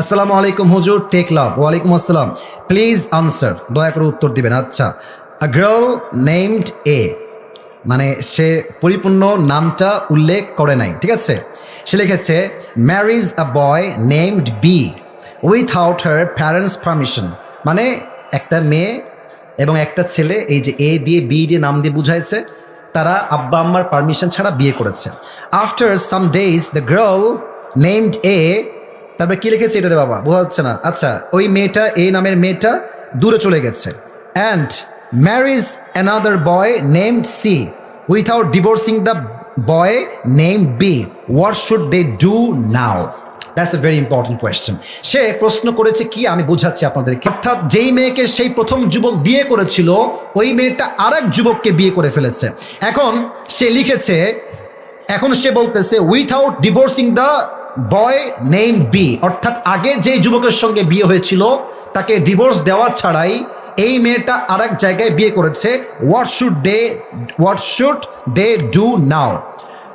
আসসালামু আলাইকুম হুজুর টেক লাভ ওয়ালাইকুম আসসালাম। প্লিজ আনসার দয়া করে উত্তর দিবেন। আচ্ছা আ গার্ল নেমড এ মানে সে পরিপূর্ণ নামটা উল্লেখ করে নাই, ঠিক আছে? সে লিখেছে marriage a boy named B without her parents permission মানে একটা মেয়ে এবং একটা ছেলে, এই যে এ দিয়ে বি দিয়ে নাম দিয়ে বুঝাইছে, তারা আব্বা আম্মার পারমিশন ছাড়া বিয়ে করেছে। After some days the girl named A তারপরে কি লিখেছে এটা রে বাবা? বোঝা যাচ্ছে না। আচ্ছা ওই মেয়েটা, এই নামের মেয়েটা দূরে চলে গেছে। And marriage another boy name C without divorcing the boy name B what should they do now that's a very important question সে প্রশ্ন করেছে কি? আমি বোঝাচ্ছি আপনাদেরকে। অর্থাৎ যেই মেয়েকে সেই প্রথম যুবক বিয়ে করেছিল, ওই মেয়েটা আরেক যুবককে বিয়ে করে ফেলেছে। এখন সে লিখেছে, এখন সে বলতেছে without divorcing the boy name B অর্থাৎ আগে যে যুবকের সঙ্গে বিয়ে হয়েছিল, তাকে ডিভোর্স দেওয়া ছাড়াই এই মেয়েটা আরেক জায়গায় বিয়ে করেছে। What should they what should they do now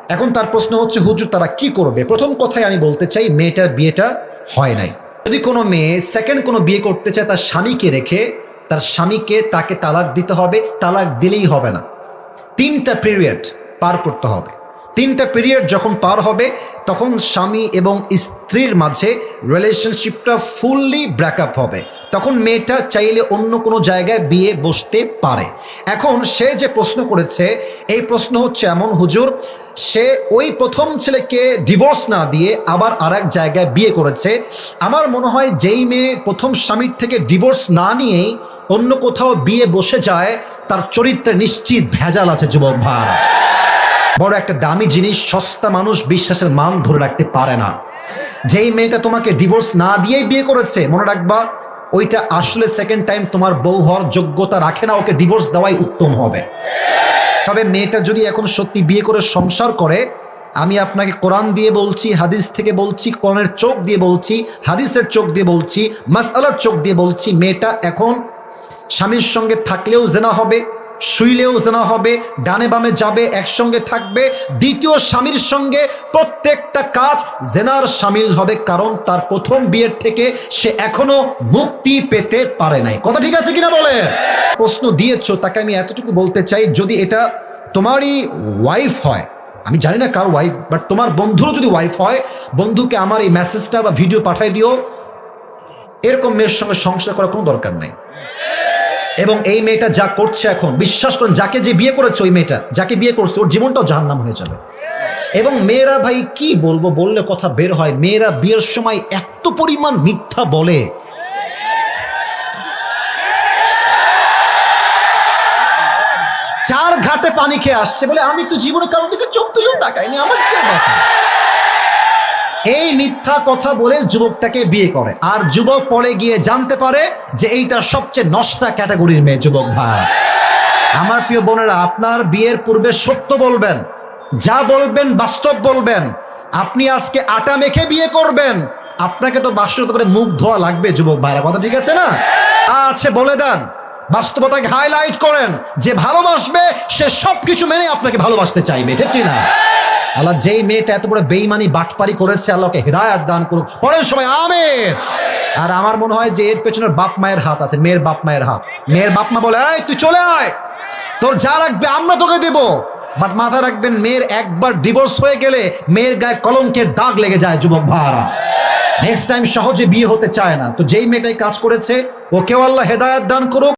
এখন তার প্রশ্ন হচ্ছে, হুজুর, তারা কি করবে? প্রথম কথাই আমি বলতে চাই, মেয়েটার বিয়েটা হয় নাই। যদি কোনো মেয়ে সেকেন্ড কোনো বিয়ে করতে চায়, তার স্বামীকে রেখে, তার স্বামীকে তাকে তালাক দিতে হবে, তালাক দিলেই হবে না। তিনটা পিরিয়ড পার করতে হবে। তিনটা পিরিয়ড যখন পার হবে, তখন স্বামী এবং স্ত্রীর মাঝে রিলেশনশিপটা ফুললি ব্রেকআপ হবে। তখন মেয়েটা চাইলে অন্য কোনো জায়গায় বিয়ে বসতে পারে। এখন সে যে প্রশ্ন করেছে, এই প্রশ্ন হচ্ছে এমন, হুজুর, সে ওই প্রথম ছেলেকে ডিভোর্স না দিয়ে আবার আর এক জায়গায় বিয়ে করেছে। আমার মনে হয় যেই মেয়ে প্রথম স্বামীর থেকে ডিভোর্স না নিয়েই অন্য কোথাও বিয়ে বসে যায়, তার চরিত্রে নিশ্চিত ভেজাল আছে, যুবক ভাড়া বড় একটা দামি জিনিস, সস্তা মানুষ বিশ্বাসের মান ধরে রাখতে পারে না। যেই মেয়েটা তোমাকে ডিভোর্স না দিয়েই বিয়ে করেছে, মনে রাখবা, ওইটা আসলে সেকেন্ড টাইম তোমার বউ হওয়ার যোগ্যতা রাখে না, ওকে ডিভোর্স দেওয়াই উত্তম হবে। তবে মেয়েটা যদি এখন সত্যি বিয়ে করে সংসার করে, আমি আপনাকে কোরআন দিয়ে বলছি, হাদিস থেকে বলছি, কোরআনের চোখ দিয়ে বলছি, হাদিসের চোখ দিয়ে বলছি মাসালার চোখ দিয়ে বলছি, মেয়েটা এখন স্বামীর সঙ্গে থাকলেও জেনা হবে শুইলেও জেনা হবে, ডানে বামে যাবে, একসঙ্গে থাকবে। দ্বিতীয় স্বামীর সঙ্গে প্রত্যেকটা কাজ জেনার সামিল হবে, কারণ তার প্রথম বিয়ের থেকে সে এখনও মুক্তি পেতে পারে নাই। কথা ঠিক আছে কিনা বলে প্রশ্ন দিয়েছ, তাকে আমি এতটুকু বলতে চাই, যদি এটা তোমারই ওয়াইফ হয়, আমি জানি না কার ওয়াইফ বাট তোমার বন্ধুরও যদি ওয়াইফ হয়, বন্ধুকে আমার এই মেসেজটা বা ভিডিও পাঠাই দিও, এরকম মেয়ের সঙ্গে সংসার করার কোনো দরকার নেই। এবং এই মেয়েটা যা করছে এখন, বিশ্বাস করেন, যাকে যে বিয়ে করেছে ওই মেয়েটা, যাকে বিয়ে করছে, ওর জীবনটাও জাহান্নাম হয়ে যাবে। এবং মেয়েরা ভাই, কি বলব, বললে কথা বের হয়, মেয়েরা বিয়ের সময় এত পরিমাণ মিথ্যা বলে। চার ঘাটে পানি খেয়ে আসছে বলে, আমি তো জীবনে কারোর দিকে চোখ তুলেও তাকাইনি, আমার এই মিথ্যা কথা বলে যুবকটাকে বিয়ে করে। আর যুবক পরে গিয়ে জানতে পারে যে এইটা সবচেয়ে নষ্টা ক্যাটাগরির মেয়ে যুবক ভাই। আমার প্রিয় বোনেরা, আপনার বিয়ের পূর্বে সত্য বলবেন, যা বলবেন বাস্তব বলবেন। আপনি আজকে আটা মেখে বিয়ে করবেন। আপনাকে তো বাস্তবতা করে মুখ ধোয়া লাগবে যুবক ভাইরা, কথা ঠিক আছে না? আছে বলে দেন, বাস্তবতাকে হাইলাইট করেন, যে ভালোবাসবে, সে সব কিছু মেনে আপনাকে ভালোবাসতে চাইবে, ঠিক না? আল্লাহ যেই মেয়েটা এত বড় বেইমানি বাটপারি করেছে, আল্লাহকে হৃদায়ত দান করুক। পরের সময় আমের আর আমার মনে হয় যে এর পেছনের বাপ মায়ের হাত আছে, মেয়ের বাপ মায়ের হাত। মেয়ের বাপ মা বলে, এই, তুই চলে আয়। তোর যা রাখবে আমরা তোকে দেব। বাট মাথা রাখবেন, মেয়ের একবার ডিভোর্স হয়ে গেলে মেয়ের গায়ে কলঙ্কের দাগ লেগে যায়, যুবক ভাড়া নেক্সট টাইম সহজে বিয়ে হতে চায় না। তো যেই মেয়েটাই কাজ করেছে ও ওকেও আল্লাহ হেদায়ত দান করুক।